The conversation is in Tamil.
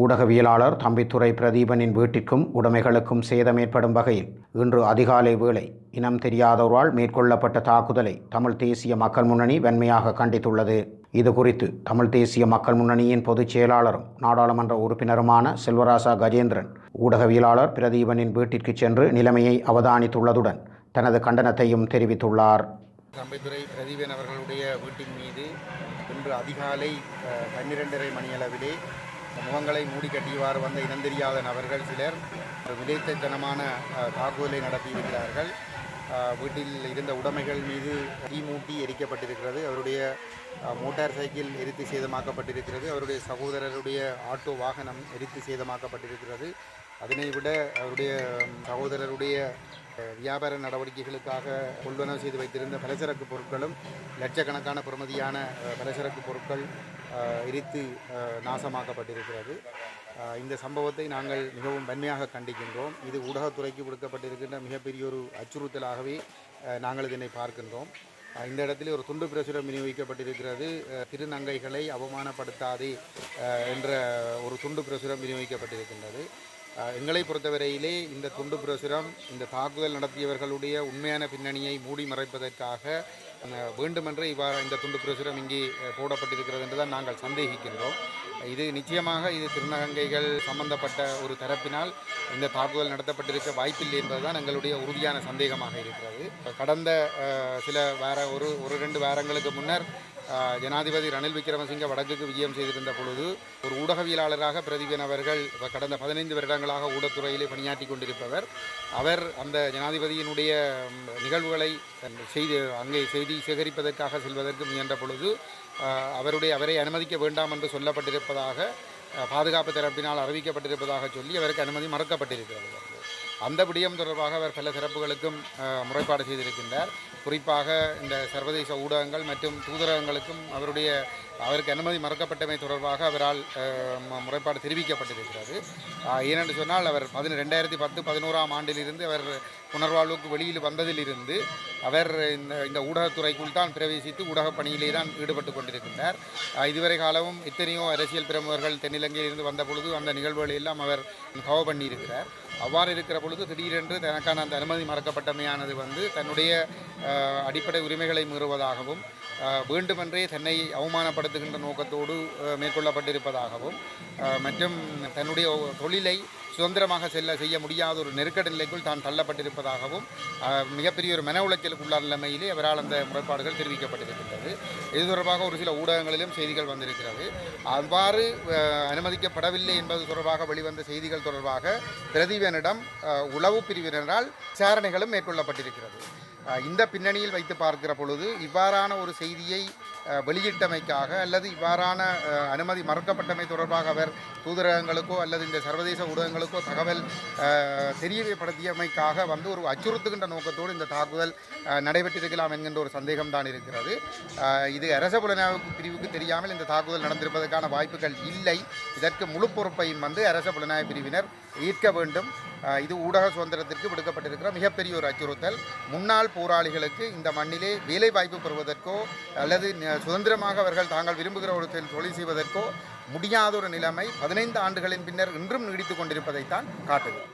ஊடகவியலாளர் தம்பித்துறை பிரதீபனின் வீட்டிற்கும் உடைமைகளுக்கும் சேதம் ஏற்படும் வகையில் இன்று அதிகாலை வேளை இனம் தெரியாதோரால் மேற்கொள்ளப்பட்ட தாக்குதலை தமிழ் தேசிய மக்கள் முன்னணி வன்மையாக கண்டித்துள்ளது. இது குறித்து தமிழ் தேசிய மக்கள் முன்னணியின் பொதுச் செயலாளரும் நாடாளுமன்ற உறுப்பினருமான செல்வராசா கஜேந்திரன் ஊடகவியலாளர் பிரதீபனின் வீட்டிற்கு சென்று நிலைமையை அவதானித்துள்ளதுடன் தனது கண்டனத்தையும் தெரிவித்துள்ளார். தம்பித்துறை பிரதீபன் அவர்களுடைய வீட்டின் மீது இன்று அதிகாலை பன்னிரண்டரை மணியளவிலே முகங்களை மூடி கட்டியவாறு வந்த இனந்தெரியாத நபர்கள் சிலர் விதைத்தனமான தாக்குதலை நடத்தியிருக்கிறார்கள் வீட்டில் இருந்த உடைமைகள் மீது தீ மூட்டி எரிக்கப்பட்டிருக்கிறது. அவருடைய மோட்டார் சைக்கிள் எரித்து சேதமாக்கப்பட்டிருக்கிறது. அவருடைய சகோதரருடைய ஆட்டோ வாகனம் எரித்து சேதமாக்கப்பட்டிருக்கிறது. அதனை விட அவருடைய சகோதரருடைய வியாபார நடவடிக்கைகளுக்காக கொள்வனவு செய்து வைத்திருந்த பலசரக்கு பொருட்களும் லட்சக்கணக்கான பிரமதியான பலசரக்கு பொருட்கள் எரித்து நாசமாக்கப்பட்டிருக்கிறது. இந்த சம்பவத்தை நாங்கள் மிகவும் வன்மையாக கண்டிக்கின்றோம். இது ஊடகத்துறைக்கு விடுக்கப்பட்டிருக்கின்ற மிகப்பெரிய ஒரு அச்சுறுத்தலாகவே நாங்கள் இதனை பார்க்கின்றோம். இந்த இடத்தில் ஒரு துண்டு பிரசுரம் விநியோகிக்கப்பட்டிருக்கிறது. திருநங்கைகளை அவமானப்படுத்தாதே என்ற ஒரு துண்டு பிரசுரம் விநியோகிக்கப்பட்டிருக்கின்றது. எங்களை பொறுத்தவரையிலே இந்த துண்டு பிரசுரம் இந்த தாக்குதல் நடத்தியவர்களுடைய உண்மையான பின்னணியை மூடி மறைப்பதற்காக வேண்டுமென்றே இவ்வாறு இந்த துண்டு பிரசுரம் இங்கே போடப்பட்டிருக்கிறது என்று தான் நாங்கள் சந்தேகிக்கின்றோம். இது நிச்சயமாக இது திருநகங்கைகள் சம்பந்தப்பட்ட ஒரு தரப்பினால் இந்த தாக்குதல் நடத்தப்பட்டிருக்க வாய்ப்பில்லை என்பதுதான் எங்களுடைய உறுதியான சந்தேகமாக இருக்கிறது. கடந்த சில வார ஒரு ஒரு ரெண்டு வாரங்களுக்கு முன்னர் ஜனாதிபதி ரணில் விக்ரமசிங்க வடக்குக்கு விஜயம் செய்திருந்த பொழுது ஒரு ஊடகவியலாளராக பிரதீபன் அவர்கள் கடந்த பதினைந்து வருடங்களாக ஊடகத்துறையிலே பணியாற்றி கொண்டிருப்பவர். அவர் அந்த ஜனாதிபதியினுடைய நிகழ்வுகளை செய்தி அங்கே செய்தி சேகரிப்பதற்காக செல்வதற்கு முயன்ற பொழுது அவருடைய அவரை அனுமதிக்க வேண்டாம் என்று சொல்லப்பட்டிருப்பதாக பாதுகாப்பு தரப்பினால் அறிவிக்கப்பட்டிருப்பதாக சொல்லி அவருக்கு அனுமதி மறுக்கப்பட்டிருக்கிறது. அந்த விடயம் தொடர்பாக அவர் பல சிறப்புகளுக்கும் முறைப்பாடு செய்திருக்கின்றார். குறிப்பாக இந்த சர்வதேச ஊடகங்கள் மற்றும் தூதரகங்களுக்கும் அவருடைய அவருக்கு அனுமதி மறுக்கப்பட்டமை தொடர்பாக அவரால் முறைப்பாடு தெரிவிக்கப்பட்டிருக்கிறது. ஏனென்று சொன்னால் அவர் பதின ரெண்டாயிரத்தி பத்து பதினோராம் ஆண்டிலிருந்து அவர் புனர்வாழ்வுக்கு வெளியில் வந்ததிலிருந்து அவர் இந்த இந்த ஊடகத்துறைக்குள் தான் பிரவேசித்து ஊடகப் பணியிலே தான் ஈடுபட்டு கொண்டிருக்கின்றார். இதுவரை காலமும் எத்தனையோ அரசியல் பிரமுகர்கள் தென்னிலங்கையிலிருந்து வந்த பொழுது அந்த நிகழ்வுகளை எல்லாம் அவர் கவர் பண்ணியிருக்கிறார். அவ்வாறு இருக்கிற பொழுது திடீரென்று தனக்கான அந்த அனுமதி மறக்கப்பட்டமையானது வந்து தன்னுடைய அடிப்படை உரிமைகளை மீறுவதாகவும் வேண்டுமென்றே தன்னை அவமானப்படுத்துகின்ற நோக்கத்தோடு மேற்கொள்ளப்பட்டிருப்பதாகவும் மற்றும் தன்னுடைய தொழிலை சுதந்திரமாக செல்ல செய்ய முடியாத ஒரு நெருக்கடி நிலைக்குள் தான் தள்ளப்பட்டிருப்பதாகவும் மிகப்பெரிய ஒரு மன உளைச்சலுக்குள்ள நிலைமையிலே அவரால் அந்த முறைப்பாடுகள் தெரிவிக்கப்பட்டிருக்கின்றது. இது தொடர்பாக ஒரு சில ஊடகங்களிலும் செய்திகள் வந்திருக்கிறது. அவ்வாறு அனுமதிக்கப்படவில்லை என்பது தொடர்பாக வெளிவந்த செய்திகள் தொடர்பாக பிரதீபனிடம் உளவு பிரிவினரால் விசாரணைகளும் மேற்கொள்ளப்பட்டிருக்கிறது. இந்த பின்னணியில் வைத்து பார்க்கிற பொழுது இவ்வாறான ஒரு செய்தியை வெளியிட்டமைக்காக அல்லது இவ்வாறான அனுமதி மறுக்கப்பட்டமை தொடர்பாக அவர் தூதரகங்களுக்கோ அல்லது இந்த சர்வதேச ஊடகங்களுக்கோ தகவல் தெரியப்படுத்தியமைக்காக வந்து ஒரு அச்சுறுத்துகின்ற நோக்கத்தோடு இந்த தாக்குதல் நடைபெற்றிருக்கலாம் என்கின்ற ஒரு சந்தேகம்தான் இருக்கிறது. இது அரச புலனாய்வு பிரிவுக்கு தெரியாமல் இந்த தாக்குதல் நடந்திருப்பதற்கான வாய்ப்புகள் இல்லை. இதற்கு முழு பொறுப்பையும் வந்து அரச புலனாய்வு பிரிவினர் ஈர்க்க வேண்டும். இது ஊடக சுதந்திரத்திற்கு விடுக்கப்பட்டிருக்கிற மிகப்பெரிய ஒரு அச்சுறுத்தல். முன்னாள் போராளிகளுக்கு இந்த மண்ணிலே வேலை வாய்ப்பு பெறுவதற்கோ அல்லது சுதந்திரமாக அவர்கள் தாங்கள் விரும்புகிற ஒரு தொழில் தொழில் செய்வதற்கோ முடியாத ஒரு நிலைமை பதினைந்து ஆண்டுகளின் பின்னர் இன்றும் நீடித்து கொண்டிருப்பதைத்தான் காட்டுகிறது.